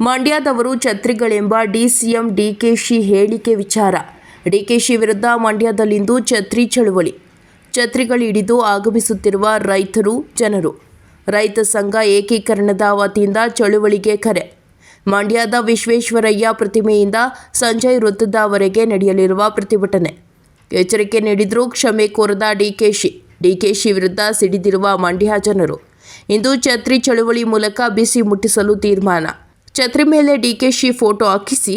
ಮಂಡ್ಯದವರು ಛತ್ರಿಗಳೆಂಬ DCM DKShi ಹೇಳಿಕೆ ವಿಚಾರ. ಡಿಕೆಶಿ ವಿರುದ್ಧ ಮಂಡ್ಯದಲ್ಲಿಂದು ಛತ್ರಿ ಚಳುವಳಿ. ಛತ್ರಿಗಳು ಹಿಡಿದು ಆಗಮಿಸುತ್ತಿರುವ ರೈತರು, ಜನರು. ರೈತ ಸಂಘ ಏಕೀಕರಣದ ವತಿಯಿಂದ ಚಳುವಳಿಗೆ ಕರೆ. ಮಂಡ್ಯದ ವಿಶ್ವೇಶ್ವರಯ್ಯ ಪ್ರತಿಮೆಯಿಂದ ಸಂಜಯ್ ವೃತ್ತದವರೆಗೆ ನಡೆಯಲಿರುವ ಪ್ರತಿಭಟನೆ. ಎಚ್ಚರಿಕೆ ನೀಡಿದರೂ ಕ್ಷಮೆ ಕೋರದ ಡಿಕೆಶಿ. ಡಿಕೆಶಿ ವಿರುದ್ಧ ಸಿಡಿದಿರುವ ಮಂಡ್ಯ ಜನರು. ಇಂದು ಛತ್ರಿ ಚಳುವಳಿ ಮೂಲಕ ಬಿಸಿ ಮುಟ್ಟಿಸಲು ತೀರ್ಮಾನ. ಛತ್ರಿ ಮೇಲೆ ಡಿಕೆಶಿ ಫೋಟೋ ಹಾಕಿಸಿ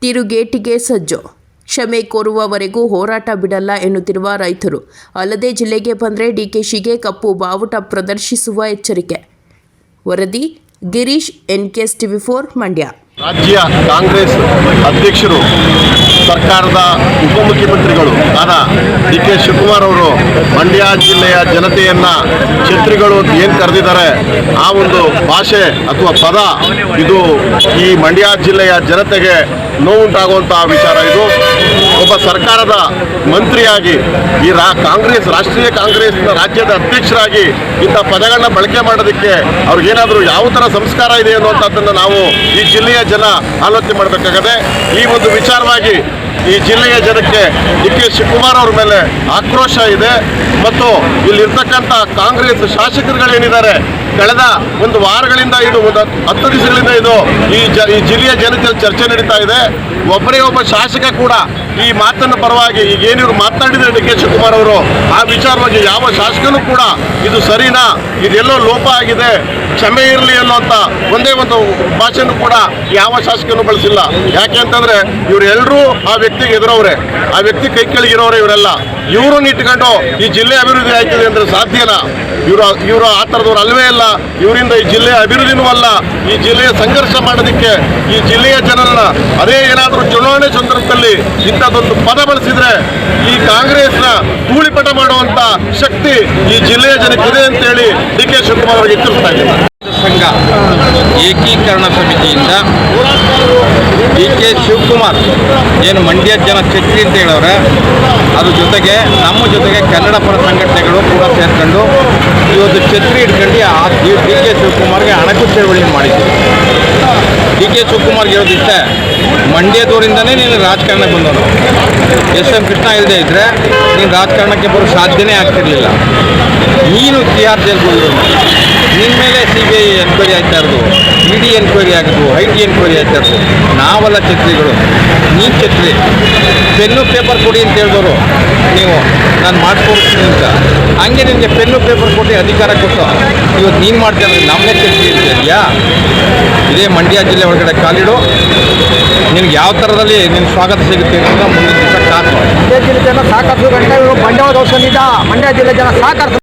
ತಿರುಗೇಟಿಗೆ ಸಜ್ಜು. ಕ್ಷಮೆ ಕೋರುವವರೆಗೂ ಹೋರಾಟ ಬಿಡಲ್ಲ ಎನ್ನುತ್ತಿರುವ ರೈತರು. ಅಲ್ಲದೆ ಜಿಲ್ಲೆಗೆ ಬಂದರೆ ಡಿಕೆಶಿಗೆ ಕಪ್ಪು ಬಾವುಟ ಪ್ರದರ್ಶಿಸುವ ಎಚ್ಚರಿಕೆ. ವರದಿ Girish, NKS TV four, Mandya. ರಾಜ್ಯ ಕಾಂಗ್ರೆಸ್ ಅಧ್ಯಕ್ಷರು ಸರ್ಕಾರದ ಉಪಮುಖ್ಯಮಂತ್ರಿಗಳು ಆದ ಡಿ ಕೆ ಶಿವಕುಮಾರ್ ಅವರು ಮಂಡ್ಯ ಜಿಲ್ಲೆಯ ಜನತೆಯನ್ನು ಛತ್ರಿಗಳು ಏನು ಕರೆದಿದ್ದಾರೆ ಆ ಒಂದು ಭಾಷೆ ಅಥವಾ ಪದ ಇದು ಈ ಮಂಡ್ಯ ಜಿಲ್ಲೆಯ ಜನತೆಗೆ ನೋವುಂಟಾಗುವಂತಹ ವಿಚಾರ ಇದು. ಒಬ್ಬ ಸರ್ಕಾರದ ಮಂತ್ರಿಯಾಗಿ ಈ ರಾ ಕಾಂಗ್ರೆಸ್, ರಾಷ್ಟ್ರೀಯ ಕಾಂಗ್ರೆಸ್ ರಾಜ್ಯದ ಅಧ್ಯಕ್ಷರಾಗಿ ಇಂಥ ಪದಗಳನ್ನ ಬಳಕೆ ಮಾಡೋದಕ್ಕೆ ಅವ್ರಿಗೇನಾದರೂ ಯಾವ ಥರ ಸಂಸ್ಕಾರ ಇದೆ ಅನ್ನುವಂಥದ್ದನ್ನು ನಾವು ಈ ಜಿಲ್ಲೆಯ ಜನ ಆಲೋಚನೆ ಮಾಡಬೇಕಾಗದೆ ಈ ಒಂದು ವಿಚಾರವಾಗಿ ಈ ಜಿಲ್ಲೆಯ ಜನಕ್ಕೆ ಡಿ ಕೆ ಶಿವಕುಮಾರ್ ಅವ್ರ ಮೇಲೆ ಆಕ್ರೋಶ ಇದೆ. ಮತ್ತು ಇಲ್ಲಿರ್ತಕ್ಕಂಥ ಕಾಂಗ್ರೆಸ್ ಶಾಸಕರುಗಳೇನಿದ್ದಾರೆ, ಕಳೆದ ಒಂದು ವಾರಗಳಿಂದ ಇದು ಒಂದು ಹತ್ತು ದಿವಸಗಳಿಂದ ಇದು ಈ ಜ, ಈ ಜಿಲ್ಲೆಯ ಜನತೆಯಲ್ಲಿ ಚರ್ಚೆ ನಡೀತಾ ಇದೆ. ಒಬ್ಬರೇ ಒಬ್ಬ ಶಾಸಕ ಕೂಡ ಈ ಮಾತನ್ನು ಪರವಾಗಿ ಈಗ ಏನಿವ್ರು ಮಾತನಾಡಿದರೆ ಡಿ ಕೆ ಶಿವಕುಮಾರ್ ಅವರು, ಆ ವಿಚಾರವಾಗಿ ಯಾವ ಶಾಸಕನೂ ಕೂಡ ಇದು ಸರಿನಾ? ಇದೆಲ್ಲೋ ಲೋಪ ಆಗಿದೆ. ಕ್ಷಮೆ ಇರಲಿ ಅನ್ನೋಂಥ ಒಂದೇ ಒಂದು ಭಾಷೆನೂ ಕೂಡ ಯಾವ ಶಾಸಕನು ಬಳಸಿಲ್ಲ. ಯಾಕೆ ಅಂತಂದ್ರೆ ಇವರೆಲ್ಲರೂ ಆ ವ್ಯಕ್ತಿಗೆ ಎದುರವ್ರೆ. ಆ ವ್ಯಕ್ತಿ ಕೈ ಕೆಳಗಿರೋರೆ ಇವರೆಲ್ಲ. ಇವರು ಇಟ್ಕೊಂಡು ಈ ಜಿಲ್ಲೆ ಅಭಿವೃದ್ಧಿ ಆಯ್ತದೆ ಅಂದರೆ ಸಾಧ್ಯನಾ? ಇವರು ಇವರು ಆ ಥರದವ್ರು ಅಲ್ವೇ ಇಲ್ಲ. ಇವರಿಂದ ಈ ಜಿಲ್ಲೆಯ ಅಭಿವೃದ್ಧಿನೂ ಅಲ್ಲ. ಈ ಜಿಲ್ಲೆಯ ಸಂಘರ್ಷ ಮಾಡೋದಕ್ಕೆ ಈ ಜಿಲ್ಲೆಯ ಜನರನ್ನ ಅದೇ ಏನಾದರೂ ಚುನಾವಣೆ ಸಂದರ್ಭದಲ್ಲಿ ಇಂಥದ್ದೊಂದು ಪದ ಬಳಸಿದರೆ ಈ ಕಾಂಗ್ರೆಸ್ನ ಧೂಳಿಪಟ ಮಾಡುವಂಥ ಶಕ್ತಿ ಈ ಜಿಲ್ಲೆಯ ಜನಕ್ಕಿದೆ ಅಂತೇಳಿ ಸಂಘ ಏಕೀಕರಣ ಸಮಿತಿಯಿಂದ ಡಿ ಕೆ ಶಿವಕುಮಾರ್ ಏನು ಮಂಡ್ಯ ಜನ ಶಕ್ತಿ ಅಂತ ಹೇಳೋರೆ ಅದ್ರ ಜೊತೆಗೆ ನಮ್ಮ ಜೊತೆಗೆ ಕನ್ನಡ ಪರ ಸಂಘಟನೆಗಳು ಕೂಡ ಸೇರ್ಕೊಂಡು ಇವತ್ತು ಛತ್ರಿ ಹಿಡ್ಕೊಂಡು ಆ ಡಿ ಕೆ ಶಿವಕುಮಾರ್ಗೆ ಅಣಕು ಚಳವಳಿ ಮಾಡಿದ್ದೀವಿ ಡಿ ಕೆ ಶಿವಕುಮಾರ್ಗೆ ಇರೋದಿಷ್ಟೇ ಮಂಡ್ಯದವರಿಂದನೇ ನೀನು ರಾಜಕಾರಣಕ್ಕೆ ಬಂದವನು. ಎಸ್ ಎಂ ಕೃಷ್ಣ ಇಲ್ಲದೆ ಇದ್ದರೆ ನೀನು ರಾಜಕಾರಣಕ್ಕೆ ಬರೋ ಸಾಧ್ಯನೇ ಆಗ್ತಿರಲಿಲ್ಲ. ನೀನು ತಿಹಾರ್ ಜೈಲ್ಗೆ ಹೋಗಿರೋನು ನಿನ್ನ ಮೇಲೆ ಸಿ ಬಿ ಐ ಎನ್ಕ್ವೈರಿ ಆಗ್ತಾ ಇರೋದು, ಇ ಡಿ ಎನ್ಕ್ವೈರಿ ಆಗಿದ್ದು, ಐ ಟಿ ಎನ್ಕ್ವೈರಿ ಆಗ್ತಾ ಇರೋದು. ನಾವೆಲ್ಲ ಛತ್ರಿಗಳು. ನೀನು ಛತ್ರಿ. ಪೆನ್ನು ಪೇಪರ್ ಕೊಡಿ ಅಂತ ಹೇಳಿದವರು ನೀವು. ನಾನು ಮಾಡ್ಕೊಡ್ತೀನಿ ಅಂತ. ಹಂಗೆ ನಿಮಗೆ ಪೆನ್ನು ಪೇಪರ್ ಕೊಟ್ಟು ಅಧಿಕಾರ ಕೊಟ್ಟು ಇವತ್ತು ನೀನು ಮಾಡ್ತಾ ನಮ್ಮನ್ನೇ ಛತ್ರಿ ಅಂತ ಇದೆಯಾ ಇದೇ ಮಂಡ್ಯ ಜಿಲ್ಲೆ ಒಳಗಡೆ ಕಾಲಿಡು. ನಿನಗೆ ಯಾವ ಥರದಲ್ಲಿ ನಿನ್ನ ಸ್ವಾಗತ ಸಿಗುತ್ತೆ ಅಂತ ಮುಂದಿನ ದಿವಸ ಕಾದು ಮಂಡ್ಯ ಜಿಲ್ಲೆ ಜನ ಸಾಕಷ್ಟು ಗಂಟೆ ದೋಷದಿಂದ ಮಂಡ್ಯ ಜಿಲ್ಲೆ ಜನ ಸಾಕಷ್ಟು